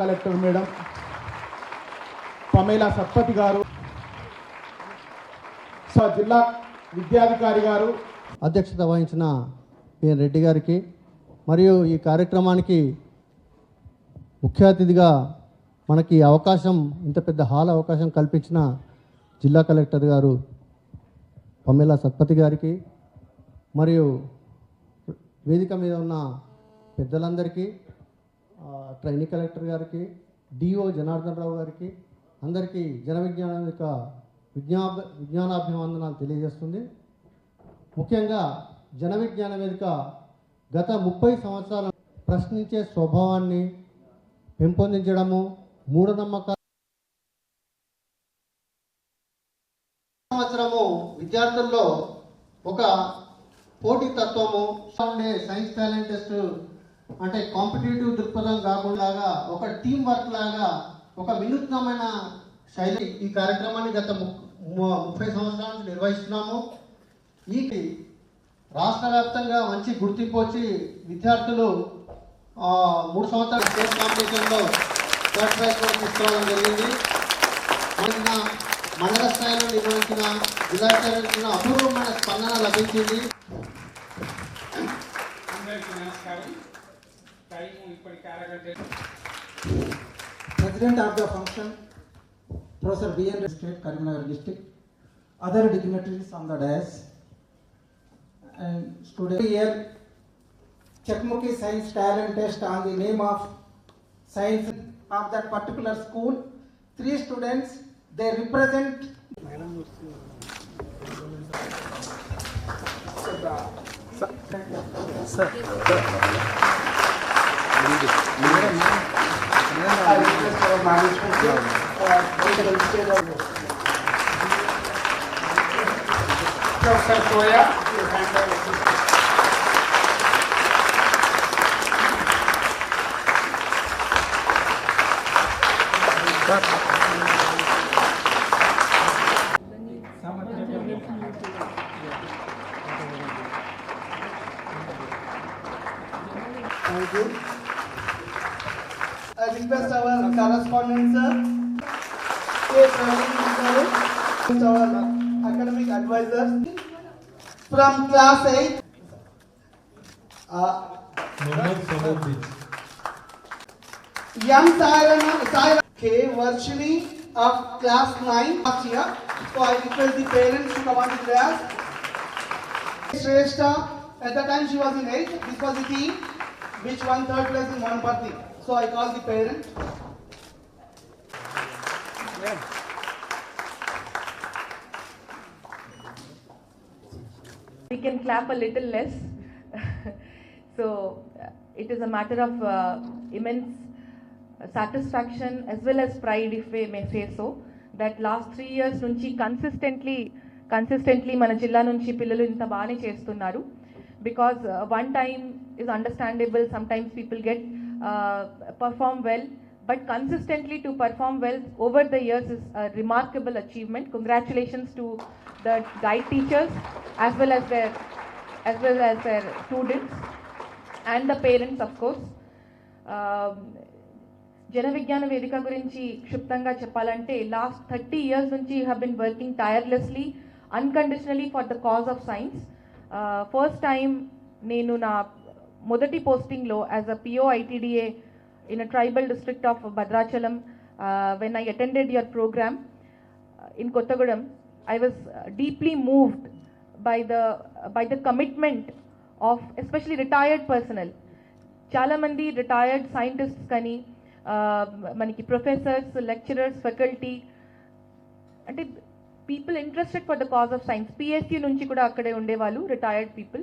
Collector madam. Pamela Satpathy గారు. జిల్లా విద్యాధికారి గారు. అధ్యక్షత వహించిన పిఎన్ రెడ్డి గారికి మరియు ఈ కార్యక్రమానికి ముఖ్య అతిథిగా మనకి అవకాశం ఇంత పెద్ద హాల్ అవకాశం కల్పించిన జిల్లా కలెక్టర్ గారు పమేలా సత్పతి గారికి మరియు వేదిక మీద ఉన్న పెద్దలందరికీ ట్రైనీ కలెక్టర్ గారికి డిఓ జనార్దన్ రావు గారికి అందరికీ జన విజ్ఞానం యొక్క విజ్ఞా విజ్ఞానాభివందనాలు తెలియజేస్తుంది. ముఖ్యంగా జన విజ్ఞాన వేదిక గత ముప్పై సంవత్సరాల ప్రశ్నించే స్వభావాన్ని పెంపొందించడము మూఢనమ్మకాలు సంవత్సరము విద్యార్థుల్లో ఒక పోటీ తత్వము సైన్స్ టాలెంట్ టెస్ట్ అంటే కాంపిటేటివ్ దృక్పథం కాకుండా ఒక టీం వర్క్ లాగా ఒక వినూత్నమైన శైలి ఈ కార్యక్రమాన్ని గత ము- ముప్పై సంవత్సరాల నుంచి నిర్వహిస్తున్నాము. ఈ రాష్ట్ర వ్యాప్తంగా మంచి గుర్తింపు వచ్చి విద్యార్థులు మూడు సంవత్సరాల స్టేట్ కాంపిటీషన్లో థర్డ్ ప్రైజ్ కూడా తీసుకోవడం జరిగింది. మొన్న మండల స్థాయిలో నిర్వహించిన జిల్లా స్థాయిలో అపూర్వమైన స్పందన లభించింది. అందరికీ నమస్కారం. President of the function, Professor B. N. State, Karimnagar District, other dignitaries on the dais, and student here, Chakmuki Science Talent Test on the name of science of that particular school. Three students, they represent. I Professor Toya. Thank you. I request our correspondent, sir, to our academic advisors. From class eight. Uh, Young Sairana, Sairana K. Virtually of class nine last year. So I request the parents to come on to class. Shrestha, at the time she was in eighth, this was the team which won third place in one party. So I call the parent. We can clap a little less. so uh, it is a matter of uh, immense satisfaction as well as pride, if we may say so, that last three years నుంచి consistently consistently మన జిల్లా నుంచి పిల్లలు ఇంత బాగానే చేస్తున్నారు because one time is understandable some times people get perform well but consistently to perform well over the years is remarkable achievement congratulations to the guide teachers as well as their as well as their students and the parents of course. Jana Vignana Vedika గురించి క్షిప్తంగా చెప్పాలంటే last thirty years నుంచి have been working tirelessly unconditionally for the cause of science first time నేను నా మొదటి పోస్టింగ్లో as a PO ITDA in a tribal district of Bhadrachalam when I attended your programme in uh, uh, Kottagudam, I was uh, deeply moved by the uh, by the commitment of especially retired personnel. చాలా retired scientists కానీ మనకి professors lecturers faculty అంటే people interested for the cause of science PSC నుంచి కూడా అక్కడే ఉండేవాళ్ళు retired people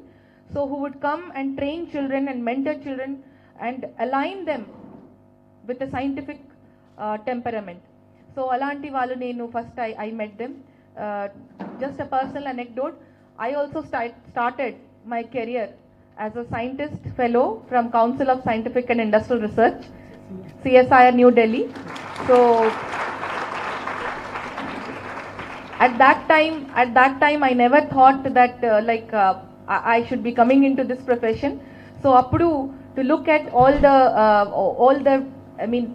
so who would come and train children and mentor children and align them with a scientific temperament so అలాంటి వాళ్ళు నేను first I I met them just a personal anecdote I also started my career as a scientist fellow from council of scientific and industrial research CSIR new Delhi so at that time at that time i never thought that uh, like uh, I, I should be coming into this profession so appudu to look at all the uh, all the i mean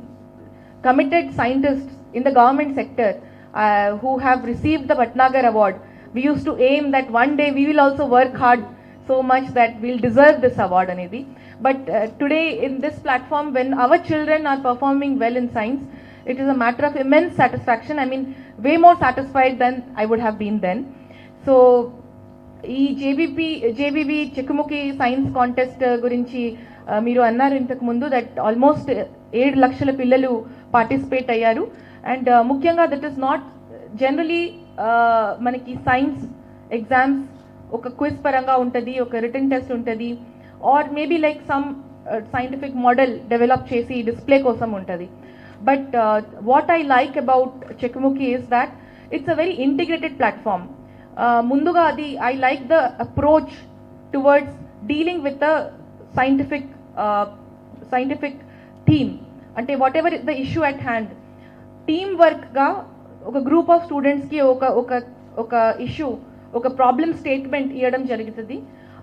committed scientists in the government sector uh, who have received the Bhatnagar Award. We used to aim that one day we will also work hard so much that we'll deserve this award, Anidhi. But uh, today, in this platform, when our children are performing well in science, it is a matter of immense satisfaction. I mean, way more satisfied than I would have been then. So, ఈ JBP JBB Chekkumukhi science contest గురించి ఆ, మీరు అన్నారు ఇంతకు ముందు that almost ఏడు లక్షల పిల్లలు పార్టిసిపేట్ అయ్యారు. అండ్ uh, ముఖ్యంగా దట్ ఈస్ నాట్ జనరలీ మనకి సైన్స్ ఎగ్జామ్స్ ఒక క్విజ్ పరంగా ఉంటుంది ఒక రిటర్న్ టెస్ట్ ఉంటుంది or maybe like some scientific model develop చేసి డిస్ప్లే కోసం ఉంటుంది. But what I like about Chekumukhi is that it's a very integrated platform ముందుగా అది I like the approach towards dealing with the scientific scientific theme అంటే whatever the issue at hand team వర్క్గా ఒక group of స్టూడెంట్స్కి ఒక ఒక ఒక issue ఒక problem statement ఇవ్వడం జరుగుతుంది.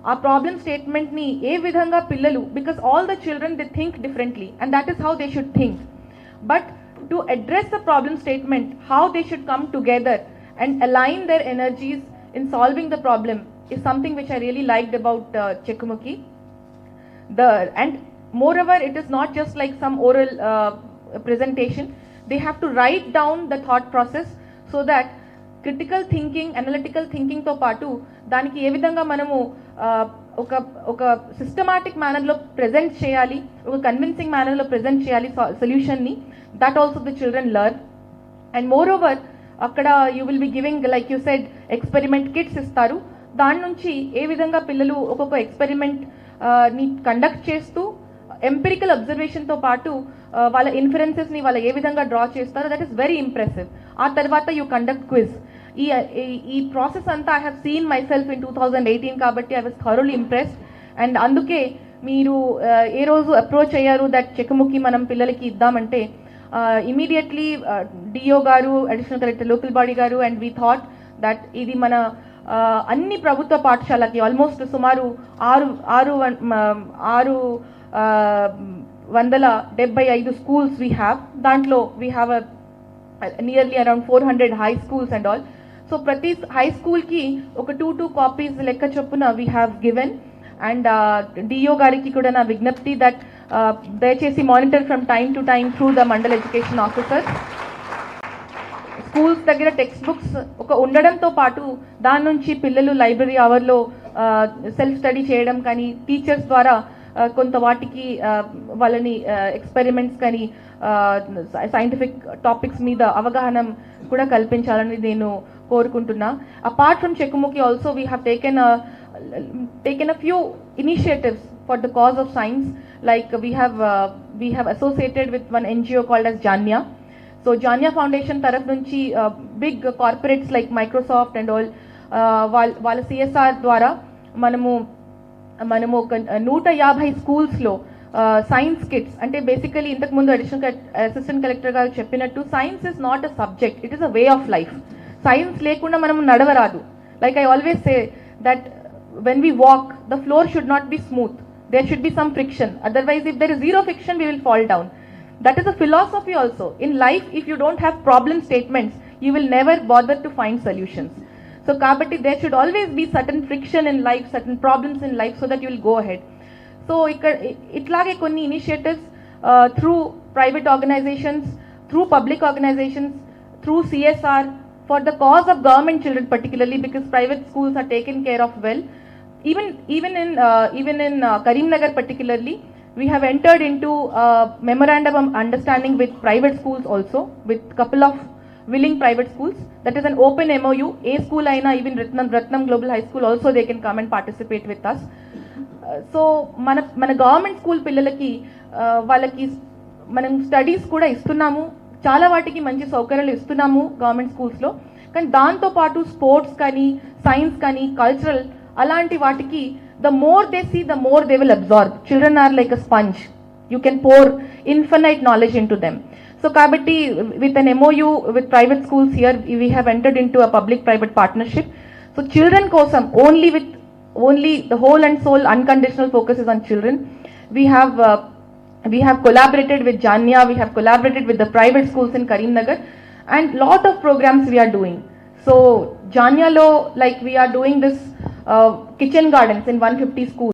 ఆ ప్రాబ్లమ్ స్టేట్మెంట్ని ఏ విధంగా పిల్లలు because all the children they think differently and that is how they should think but to address the problem statement how they should come together and align their energies in solving the problem is something which I really liked about Chekumukhi the and moreover, it is not just like some oral uh, presentation. They have to write down the thought process so that critical thinking analytical థింకింగ్తో పాటు దానికి ఏ విధంగా మనము ఒక ఒక systematic మేనర్లో present చేయాలి ఒక కన్విన్సింగ్ మేనర్లో ప్రజెంట్ చేయాలి సొల్యూషన్ని that also the children learn and moreover అక్కడ you will be giving like you said experiment kits ఇస్తారు దాని నుంచి ఏ విధంగా పిల్లలు ఒక్కొక్క ఎక్స్పెరిమెంట్ని కండక్ట్ చేస్తూ ఎంపిరికల్ అబ్జర్వేషన్తో పాటు వాళ్ళ ఇన్ఫరెన్సెస్ని వాళ్ళు ఏ విధంగా డ్రా చేస్తారో దట్ ఈస్ వెరీ ఇంప్రెసివ్ ఆ తర్వాత యూ కండక్ట్ క్విజ్ ఈ ఈ- ప్రాసెస్ అంతా I have seen myself in two thousand eighteen కాబట్టి I was thoroughly impressed and అందుకే మీరు ఏ రోజు అప్రోచ్ అయ్యారు దట్ చెక్కుముక్కి మనం పిల్లలకి ఇద్దామంటే ఇమీడియట్లీ డిఓ గారు అడిషనల్ కలెక్టర్ లోకల్ బాడీ గారు అండ్ వీ థాట్ దట్ ఇది మన అన్ని ప్రభుత్వ పాఠశాలకి ఆల్మోస్ట్ సుమారు ఆరు ఆరు వన్- ఆరు వందల డెబ్బై ఐదు స్కూల్స్ వీ హ్యావ్ దాంట్లో we have a nearly around four hundred high schools and all so ప్రతి హై స్కూల్కి ఒక టూ టూ కాపీస్ లెక్క చొప్పున we have given and DO గారికి కూడా నా విజ్ఞప్తి దట్ దయచేసి monitor from time to time through the mandal education officer schools దగ్గర టెక్స్ట్ బుక్స్ ఒక ఉండడంతో పాటు దాని నుంచి పిల్లలు లైబ్రరీ అవర్లో సెల్ఫ్ స్టడీ చేయడం కానీ టీచర్స్ ద్వారా కొంత వాటికి వాళ్ళని ఎక్స్పెరిమెంట్స్ కానీ సైంటిఫిక్ టాపిక్స్ మీద అవగాహన కూడా కల్పించాలని నేను కోరుకుంటున్నా. Apart from Chekumukhi also we have taken taken a few initiatives for the cause of science like we have we have associated with one NGO called as Janya so Janya foundation తరఫు నుంచి big corporates like Microsoft and all వాళ్ళ వాళ్ళ CSR ద్వారా మనము మనము ఒక నూట యాభై స్కూల్స్లో సైన్స్ కిట్స్ అంటే బేసికలీ ఇంతకుముందు అడిషనల్ అసిస్టెంట్ కలెక్టర్ గారు చెప్పినట్టు science is not a subject it is a way of life science లేకుండా మనం నడవరాదు like I always say that when we walk, the floor should not be smooth. There should be some friction. Otherwise, if there is zero friction, we will fall down. That is a philosophy also. In life, if you don't have problem statements, you will never bother to find solutions. So, Kabati, there should always be certain friction in life, certain problems in life, so that you will go ahead. So ఇక్కడ ఇ- ఇట్లాగే కొన్ని initiatives through private organisations through public organisations through CSR for the cause of government children particularly because private schools are taken care of well even even in uh, even in uh, Karimnagar particularly, we have entered into a memorandum of understanding with private schools also, with couple of willing private schools. That is an open MOU. A school aina even Ratnam Ratnam Global High School also they can come and participate with us. Uh, so మన మన government school పిల్లలకి uh, వాళ్ళకి మనం studies కూడా ఇస్తున్నాము చాలా వాటికి మంచి సౌకర్యాలు ఇస్తున్నాము గవర్నమెంట్ స్కూల్స్లో కానీ దాంతో పాటు స్పోర్ట్స్ కానీ సైన్స్ కానీ కల్చరల్ అలాంటి వాటికి the more they see the more they will absorb children are like a sponge you can pour infinite knowledge into them So Kabati with an MOU with private schools here, we have entered into a public-private partnership. So children kosam, only with, only the whole and soul, unconditional focus is on children. We have, uh, we have collaborated with Janya, we have collaborated with the private schools in Karimnagar and lot of programs we are doing. So Janya Lo, like we are doing this uh, kitchen gardens in 150 schools.